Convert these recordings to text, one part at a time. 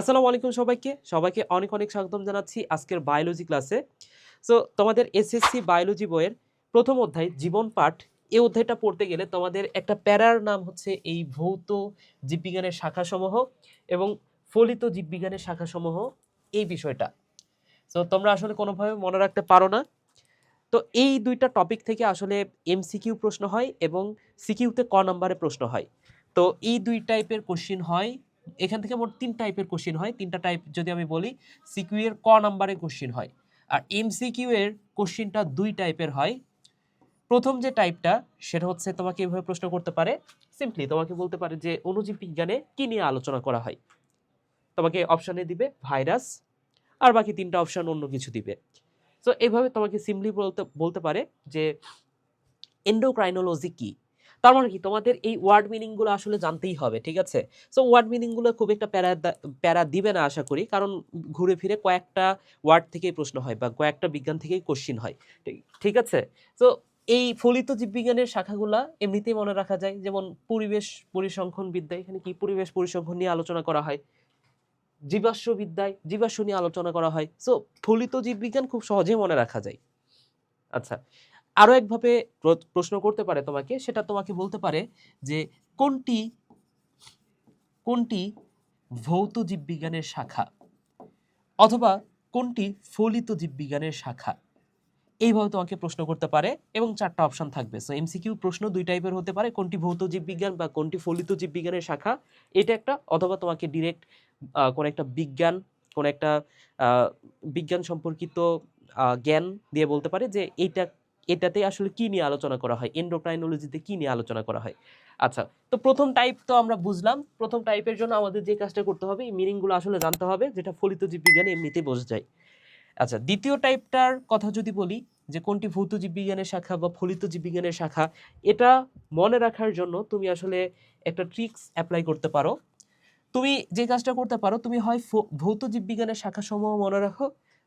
আসসালামু আলাইকুম সবাইকে। সবাইকে অনেক অনেক স্বাগতম জানাচ্ছি আজকের বায়োলজি ক্লাসে সো তোমাদের এসএসসি বায়োলজি বইয়ের প্রথম অধ্যায়, জীবন পাঠ এই অধ্যায়টা পড়তে গেলে তোমাদের একটা প্যারার নাম হচ্ছে এই ভৌত জীববিজ্ঞানের শাখাসমূহ এবং ফলিত জীববিজ্ঞানের শাখাসমূহ এই বিষয়টা। সো তোমরা আসলে কোনোভাবে মনে রাখতে পারো না। তো এই দুইটা টপিক থেকে আসলে এমসিকিউ প্রশ্ন হয় এবং সিকিউতে ক নাম্বারে প্রশ্ন হয়। তো এই দুই টাইপের কোশ্চিন হয় এখান থেকে মোট তিন টাইপের কোশ্চিন হয়। তিনটা টাইপ যদি আমি বলি সিকিউ এর ক নাম্বারে কোশ্চিন হয়। আর এমসিকিউ এর কোশ্চিনটা দুই টাইপের হয়। প্রথম যে টাইপটা সেটা হচ্ছে তোমাকে এভাবে প্রশ্ন করতে পারে। সিম্পলি তোমাকে বলতে পারে যে, অণুজীব বিজ্ঞানে কি নিয়ে আলোচনা করা হয়? তোমাকে অপশানে দিবে ভাইরাস আর বাকি তিনটা অপশান অন্য কিছু দিবে। সো এইভাবে তোমাকে সিম্পলি বলতে বলতে পারে যে এন্ডোক্রাইনোলজি কি? তার মানে কি? তোমাদের এই ওয়ার্ড মিনিংগুলো আসলে জানতেই হবে, ঠিক আছে? সো ওয়ার্ড মিনিংগুলো খুব একটা প্যারা প্যারা দিবে না আশা করি, কারণ ঘুরে ফিরে কয়েকটা ওয়ার্ড থেকেই প্রশ্ন হয় বা কয়েকটা বিজ্ঞান থেকেই কোশ্চিন হয়, ঠিক- আছে? তো এই ফলিত জীববিজ্ঞানের শাখাগুলা এমনিতেই মনে রাখা যায়, যেমন পরিবেশ পরিসংখ্যান বিদ্যা, এখানে কি পরিবেশ পরিসংখ্যান নিয়ে আলোচনা করা হয়? জীবাশ্ম বিদ্যায় জীবাশ্ম নিয়ে আলোচনা করা হয়। সো ফলিত জীববিজ্ঞান খুব সহজেই মনে রাখা যায়। আচ্ছা আরও একভাবে প্র- প্রশ্ন করতে পারে তোমাকে, সেটা তোমাকে বলতে পারে যে কোনটি কোনটি ভৌত জীববিজ্ঞানের শাখা অথবা কোনটি ফলিত জীববিজ্ঞানের শাখা? এইভাবে তোমাকে প্রশ্ন করতে পারে এবং চারটা অপশন থাকবে। সো এমসিকিউ প্রশ্ন দুই টাইপের হতে পারে, কোনটি ভৌত জীববিজ্ঞান বা কোনটি ফলিত জীববিজ্ঞানের শাখা? এটা একটা, অথবা তোমাকে ডিরেক্ট কোনো একটা বিজ্ঞান, কোনো একটা বিজ্ঞান সম্পর্কিত জ্ঞান দিয়ে বলতে পারে যে এইটা এটাতে আসলে কি নিয়ে আলোচনা করা হয়? এন্ডোক্রাইনোলজিতে কি নিয়ে আলোচনা করা হয়? আচ্ছা তো প্রথম টাইপ তো আমরা বুঝলাম। প্রথম টাইপের জন্য আমাদের যে কাজটা করতে হবে, এই মিনিংগুলো আসলে জানতে হবে, যেটা ফলিত জীববিজ্ঞানে এমনিতেই বোঝা যায়। আচ্ছা দ্বিতীয় টাইপটার কথা যদি বলি, যে কোনটি ভৌত জীববিজ্ঞানের শাখা বা ফলিত জীববিজ্ঞানের শাখা, এটা মনে রাখার জন্য তুমি আসলে একটা ট্রিক্স অ্যাপ্লাই করতে পারো। তুমি যে কাজটা করতে পারো, তুমি হয় ভৌত জীববিজ্ঞানের শাখা সমূহ মনে রাখো,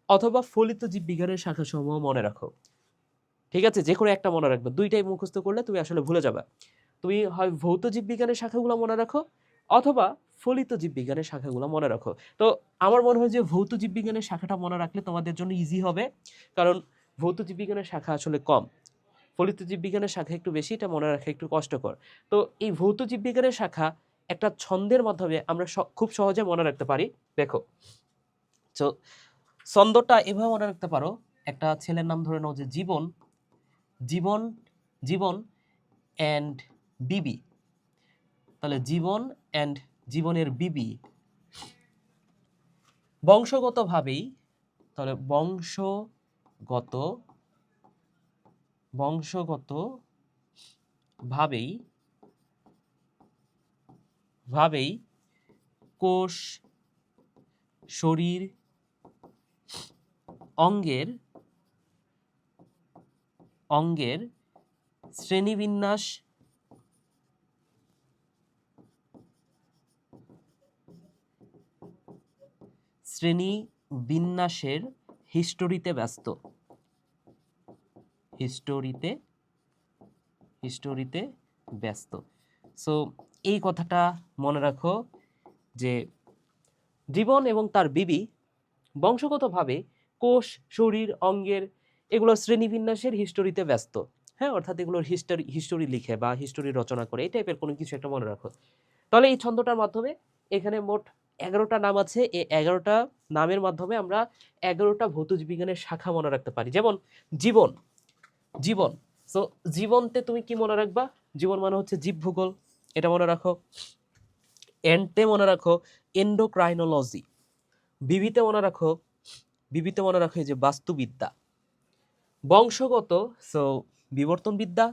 অথবা ফলিত জীববিজ্ঞানের শাখা সমূহ মনে রাখো। ঠিক আছে? যে কোনো একটা মনে রাখবে। দুইটাই মুখস্থ করলে তুমি আসলে ভুলে যাবে। তুমি হয় ভৌত জীববিজ্ঞানের শাখাগুলো মনে রাখো অথবা ফলিত জীববিজ্ঞানের শাখাগুলো মনে রাখো। তো আমার মনে হয় যে ভৌত জীববিজ্ঞানের শাখাটা মনে রাখলে তোমাদের জন্য ইজি হবে। কারণ ভৌত জীববিজ্ঞানের শাখা আসলে কম। ফলিত জীববিজ্ঞানের শাখা একটু বেশি, এটা মনে রাখা একটু কষ্টকর। তো এই ভৌত জীববিজ্ঞানের শাখা একটা ছন্দের মাধ্যমে আমরা খুব সহজে মনে রাখতে পারি। দেখো। তো ছন্দটা এভাবে মনে রাখতে পারো। একটা ছেলের নাম ধরে নাও যে জীবন। জীবন জীবন অ্যান্ড বিবি তাহলে জীবন অ্যান্ড জীবনের বিবি বংশগতভাবেই, তাহলে বংশগত বংশগত ভাবেই ভাবেই কোষ, শরীর, অঙ্গের অঙ্গের শ্রেণীবিন্যাস শ্রেণি বিন্যাসের হিস্টোরিতে ব্যস্ত। হিস্টোরিতে হিস্টোরিতে ব্যস্ত। সো এই কথাটা মনে রাখো যে জীবন এবং তার বিবি বংশগতভাবে কোষ, শরীর, অঙ্গের এগুলো শ্রেণীবিন্যাসের হিস্টোরিতে ব্যস্ত। হ্যাঁ অর্থাৎ এগুলোর হিস্টোরি হিস্টোরি লিখে বা হিস্টোরি রচনা করে, এই টাইপের কোনো কিছু একটা মনে রাখো। তাহলে এই ছন্দটার মাধ্যমে এখানে মোট এগারোটা নাম আছে। এই এগারোটা নামের মাধ্যমে আমরা এগারোটা ভৌত বিজ্ঞানের শাখা মনে রাখতে পারি। যেমন, জীবন। জীবন। সো জীবনতে তুমি কি মনে রাখবা? জীবন মানে হচ্ছে জীব ভূগোল এটা মনে রাখো। এন্টে মনে রাখো এন্ডোক্রাইনোলজি বিবিতে মনে রাখো। বিবিতে মনে রাখো এই যে বাস্তুবিদ্যা। বংশগত সো বিবর্তনবিদ্যা,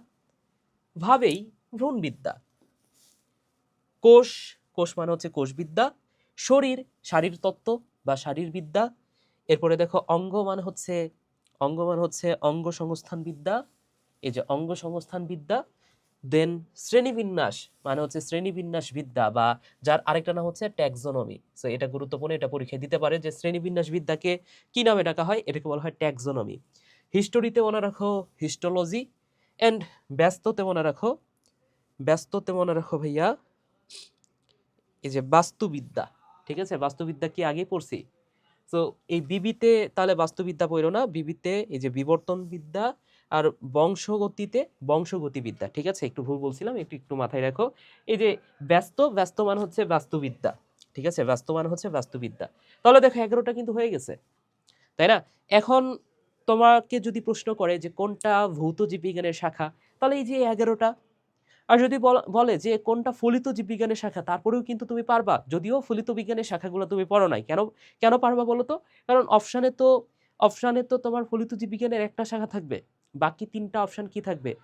ভাবেই ভ্রূণবিদ্যা। কোষ কোষ মানে হচ্ছে কোষবিদ্যা। শরীর শারীরতত্ত্ব বা শারীরবিদ্যা। এরপরে দেখো অঙ্গ মানে হচ্ছে, অঙ্গ মানে হচ্ছে অঙ্গ সংস্থান বিদ্যা এই যে অঙ্গ সংস্থান বিদ্যা দেন শ্রেণীবিন্যাস মানে হচ্ছে শ্রেণীবিন্যাস বিদ্যা বা যার আরেকটা নাম হচ্ছে ট্যাক্সোনমি। সো এটা গুরুত্বপূর্ণ, এটা পরীক্ষায় দিতে পারে যে শ্রেণীবিন্যাস বিদ্যাকে কি নামে ডাকা হয়? এটাকে বলা হয় ট্যাক্সোনমি। হিস্টোরিতে মনে রাখো হিস্টোলজি অ্যান্ড ব্যস্ততে মনে রাখো, ব্যস্ততে মনে রাখো ভাইয়া, এই যে বাস্তুবিদ্যা, ঠিক আছে? বাস্তুবিদ্যা কি আগে পড়ছি? তো এই বিবিতে তাহলে বাস্তুবিদ্যা পড়ো না, বিবিতে এই যে বিবর্তন বিদ্যা আর বংশগতিতে বংশগতিবিদ্যা, ঠিক আছে? একটু ভুল বলছিলাম, একটু একটু মাথায় রাখো। এই যে ব্যস্ত ব্যস্ত মান হচ্ছে বাস্তুবিদ্যা, ঠিক আছে? ব্যস্ত মান হচ্ছে বাস্তুবিদ্যা। তাহলে দেখো এগারোটা কিন্তু হয়ে গেছে, তাই না? এখন তোমাকে যদি প্রশ্ন করে যে কোনটা ভৌত জীববিজ্ঞানের শাখা, তাহলে এই যে এগারোটা, আর যদি বল- যে কোনটা ফলিত জীববিজ্ঞানের শাখা, তারপরেও কিন্তু তুমি পারবা। যদিও ফলিত বিজ্ঞানের শাখাগুলো তুমি পড়ো নাই, কেন কেন পারবা বলো তো? কারণ অপশানে তো অপশানে তো তোমার ফলিত জীববিজ্ঞানের একটা শাখা থাকবে। বাকি তিনটা অপশান কি থাকবে?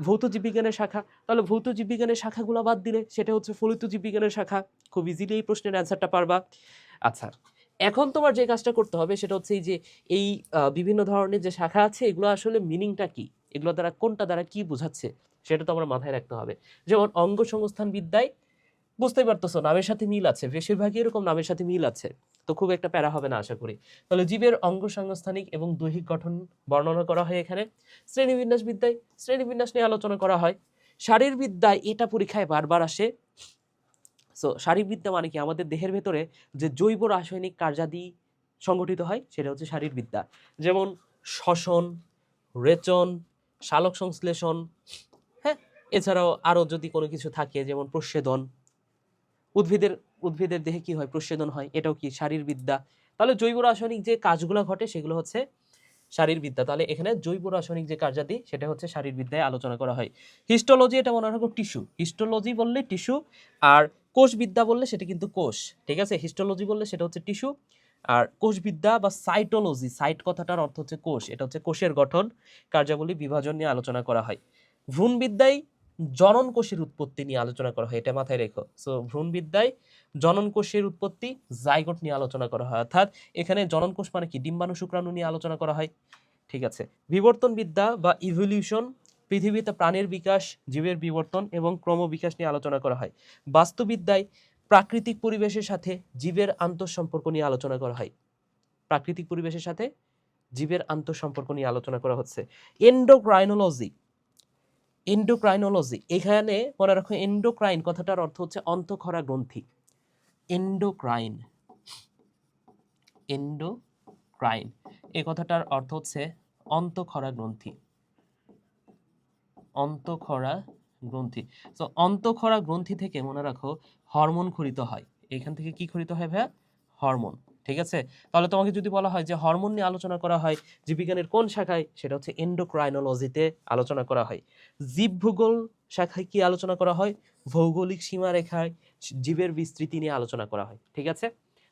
ভৌত জীববিজ্ঞানের শাখা। তাহলে ভৌত জীববিজ্ঞানের শাখাগুলো বাদ দিলে সেটা হচ্ছে ফলিত জীববিজ্ঞানের শাখা। খুব ইজিলি এই প্রশ্নের অ্যান্সারটা পারবা। আচ্ছা এখন তোমার যে কাজটা করতে হবে সেটা হচ্ছে এই যে এই বিভিন্ন ধরনের যে শাখা আছে, এগুলো আসলে মিনিংটা কি? এগুলো দ্বারা কোনটা দ্বারা কি বোঝাচ্ছে? সেটা তো আমরা মাথায় রাখতে হবে। যেমন অঙ্গ সংস্থান বিদ্যায় বুঝতেই পারতেছো, নামের সাথে মিল আছে, বেশিরভাগই এরকম নামের সাথে মিল আছে। তো খুব একটা প্যারা হবে না, আশা করি। তাহলে জীবের অঙ্গ সংস্থানিক এবং দৈহিক গঠন বর্ণনা করা হয় এখানে। শ্রেণীবিন্যাস বিদ্যায় শ্রেণীবিন্যাস নিয়ে আলোচনা করা হয়। শারীরবিদ্যায় এটা পরীক্ষায় বারবার আসে। সো শারীরবিদ্যা মানে কি? আমাদের দেহের ভেতরে যে জৈব রাসায়নিক কার্যাদি সংগঠিত হয়, সেটা হচ্ছে শারীরবিদ্যা। যেমন শ্বসন, রেচন, শালক সংশ্লেষণ হ্যাঁ? এছাড়াও আরও যদি কোনো কিছু থাকে, যেমন প্রচ্ছেদন উদ্ভিদের উদ্ভিদের দেহে কি হয়? প্রচ্ছেদন হয়। এটাও কি? শারীরবিদ্যা। তাহলে জৈব রাসায়নিক যে কাজগুলো ঘটে, সেগুলো হচ্ছে শারীরবিদ্যা। তাহলে এখানে জৈব রাসায়নিক যে কার্যাদি, সেটা হচ্ছে শারীরবিদ্যায় আলোচনা করা হয়। হিস্টোলজি এটা মনে রাখো টিস্যু হিস্টোলজি বললে টিস্যু আর কোষবিদ্যা বললে সেটা কিন্তু কোষ, ঠিক আছে? হিস্টোলজি বললে সেটা হচ্ছে টিস্যু আর কোষবিদ্যা বা সাইটোলজি সাইট কথাটার অর্থ হচ্ছে কোষ, এটা হচ্ছে কোষের গঠন, কার্যাবলী বিভাজন নিয়ে আলোচনা করা হয়। ভ্রূণবিদ্যায় জনন কোষের উৎপত্তি নিয়ে আলোচনা করা হয়, এটা মাথায় রেখো। সো ভ্রূণবিদ্যায় জনন কোষের উৎপত্তি জাইগোট নিয়ে আলোচনা করা হয়, অর্থাৎ এখানে জনন কোষ মানে কি? ডিম্বাণু শুক্রাণু নিয়ে আলোচনা করা হয়, ঠিক আছে? বিবর্তন বিদ্যা বা ইভলিউশন পৃথিবীতে প্রাণের বিকাশ, জীবের বিবর্তন এবং ক্রমবিকাশ নিয়ে আলোচনা করা হয়। বাস্তুবিদ্যায় প্রাকৃতিক পরিবেশের সাথে জীবের আন্তঃসম্পর্ক নিয়ে আলোচনা করা হয়। প্রাকৃতিক পরিবেশের সাথে জীবের আন্তঃসম্পর্ক নিয়ে আলোচনা করা হচ্ছে। এন্ডোক্রাইনোলজি এন্ডোক্রাইনোলজি এখানে মনে রাখো এন্ডোক্রাইন কথাটার অর্থ হচ্ছে অন্তঃক্ষরা গ্রন্থি। এন্ডোক্রাইন এন্ডোক্রাইন এই কথাটার অর্থ হচ্ছে অন্তঃক্ষরা গ্রন্থি। অন্তঃক্ষরা গ্রন্থি। তো অন্তঃক্ষরা গ্রন্থি থেকে মনে রাখো, হরমোন খরিত হয়। এখান থেকে কি খরিত হয় ভাইয়া? হরমোন। ঠিক আছে? তাহলে তোমাকে যদি বলা হয় যে হরমোন নিয়ে আলোচনা করা হয়, জীববিজ্ঞানের কোন শাখায়? সেটা হচ্ছে এন্ডোক্রাইনোলজিতে আলোচনা করা হয়। জীব ভূগোল শাখায় কি আলোচনা করা হয়? ভৌগোলিক সীমারেখায় জীবের বিস্তৃতি নিয়ে আলোচনা করা হয়। ঠিক আছে?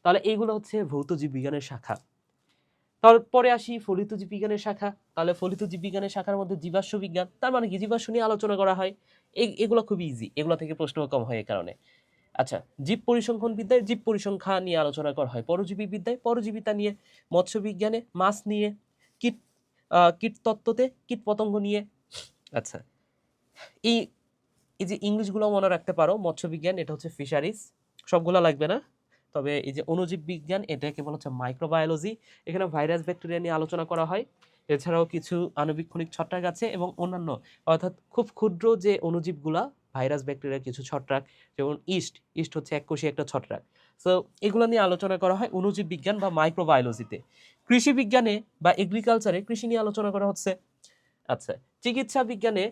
তাহলে এইগুলো হচ্ছে ভৌত জীববিজ্ঞানের শাখা। তারপরে আসি ফলিত জীববিজ্ঞানের শাখা। তাহলে ফলিত জীববিজ্ঞানের শাখার মধ্যে জীবাশ্ম বিজ্ঞান, তার মানে কি? জীবাশ্ম নিয়ে আলোচনা করা হয়। এগুলো খুবই ইজি এগুলো থেকে প্রশ্ন কম হয় এই কারণে। আচ্ছা জীব পরিসংখ্যান বিদ্যায় জীব পরিসংখ্যা নিয়ে আলোচনা করা হয়। পরজীবী বিদ্যায় পরজীবিতা নিয়ে, মৎস্য বিজ্ঞানে, মাছ নিয়ে, কীট কীটতত্ত্বতে কীট পতঙ্গ নিয়ে। আচ্ছা এই এই যে ইংলিশগুলো মনে রাখতে পারো, মৎস্য বিজ্ঞান, এটা হচ্ছে ফিশারিজ সবগুলো লাগবে না? তবে এই যে অণুজীব বিজ্ঞান এটাকে বলা হচ্ছে মাইক্রোবায়োলজি এখানে ভাইরাস ব্যাকটেরিয়া নিয়ে আলোচনা করা হয়। এছাড়াও কিছু আণবিক ছত্রাক আছে এবং অন্যান্য, অর্থাৎ খুব ক্ষুদ্র যে অণুজীবগুলা ভাইরাস ব্যাকটেরিয়ার কিছু ছত্রাক, যেমন ইস্ট ইস্ট হচ্ছে এক এককোষী একটা ছত্রাক। সো এগুলো নিয়ে আলোচনা করা হয় অণুজীব বিজ্ঞান বা মাইক্রোবায়োলজিতে কৃষি বিজ্ঞানে বা এগ্রিকালচারে কৃষি নিয়ে আলোচনা করা হচ্ছে। আচ্ছা চিকিৎসা বিজ্ঞানে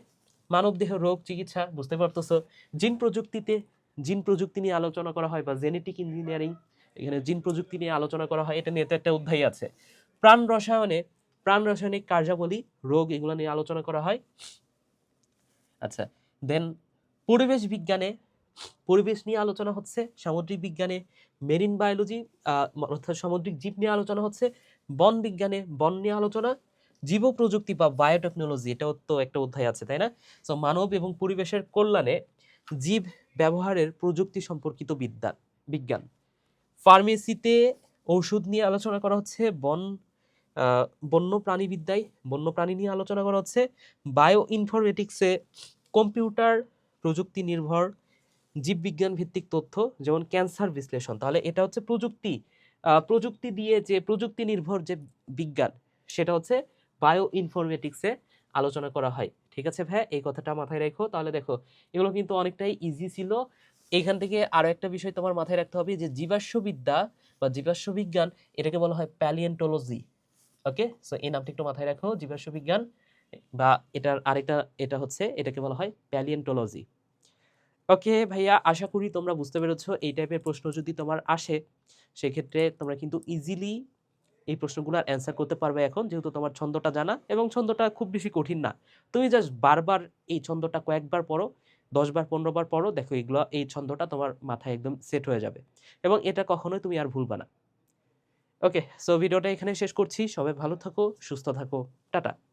মানবদেহ রোগ চিকিৎসা, বুঝতে পারতেছো? জিন প্রযুক্তিতে জিন প্রযুক্তি নিয়ে আলোচনা করা হয় বা জেনেটিক ইঞ্জিনিয়ারিং, এখানে জিন প্রযুক্তি নিয়ে আলোচনা করা হয়, এটা নিয়ে তো একটা অধ্যায় আছে। প্রাণ রসায়নে, প্রাণ রাসায়নিক কার্যাবলী, রোগ এগুলো নিয়ে আলোচনা করা হয়। আচ্ছা দেন পরিবেশ বিজ্ঞানে, পরিবেশ নিয়ে আলোচনা হচ্ছে, সামুদ্রিক বিজ্ঞানে মেরিন বায়োলজি অর্থাৎ সামুদ্রিক জীব নিয়ে আলোচনা হচ্ছে, বন বিজ্ঞানে, বন নিয়ে আলোচনা, জীব প্রযুক্তি বা বায়োটেকনোলজি এটাও তো একটা অধ্যায় আছে, তাই না? সো মানব এবং পরিবেশের কল্যাণে জীব ব্যবহারের প্রযুক্তি সম্পর্কিত বিদ্যা বিজ্ঞান। ফার্মেসিতে ঔষধ নিয়ে আলোচনা করা হচ্ছে, বন বন্য প্রাণীবিদ্যায় বন্য প্রাণী নিয়ে আলোচনা করা হচ্ছে। বায়ো ইনফরমেটিক্সে কম্পিউটার প্রযুক্তি নির্ভর জীববিজ্ঞান ভিত্তিক তথ্য, যেমন ক্যান্সার বিশ্লেষণ। তাহলে এটা হচ্ছে প্রযুক্তি প্রযুক্তি দিয়ে যে প্রযুক্তি নির্ভর যে বিজ্ঞান, সেটা হচ্ছে বায়ো ইনফরমেটিক্সে আলোচনা করা হয়। ঠিক আছে ভাই, এই কথাটা মাথায় রেখো। তাহলে দেখো, এগুলো কিন্তু অনেকটাই ইজি ছিল। এইখান থেকে আরও একটা বিষয় তোমার মাথায় রাখতে হবে যে জীবাশ্মবিদ্যা বা জীবাশ্ম বিজ্ঞান এটাকে বলা হয় প্যালিয়েন্টোলজি ওকে সো এই নামটা একটু মাথায় রাখো জীবাশ্ম বিজ্ঞান বা এটার আরেকটা, এটা হচ্ছে, এটাকে বলা হয় প্যালিয়েন্টোলজি ওকে ভাইয়া, আশা করি তোমরা বুঝতে পেরেছ, এই টাইপের প্রশ্ন যদি তোমার আসে, সেক্ষেত্রে তোমরা কিন্তু ইজিলি এই প্রশ্নগুলোর অ্যান্সার করতে পারবে এখন, যেহেতু তোমার ছন্দটা জানা এবং ছন্দটা খুব বেশি কঠিন না। তুমি জাস্ট বারবার এই ছন্দটা কয়েকবার পড়ো, দশবার পনেরো বার পড়ো, দেখো এইগুলো এই ছন্দটা তোমার মাথায় একদম সেট হয়ে যাবে। এবং এটা কখনোই তুমি আর ভুলবা না। ওকে সো ভিডিওটা এখানে শেষ করছি। সবাই ভালো থাকো, সুস্থ থাকো। টাটা।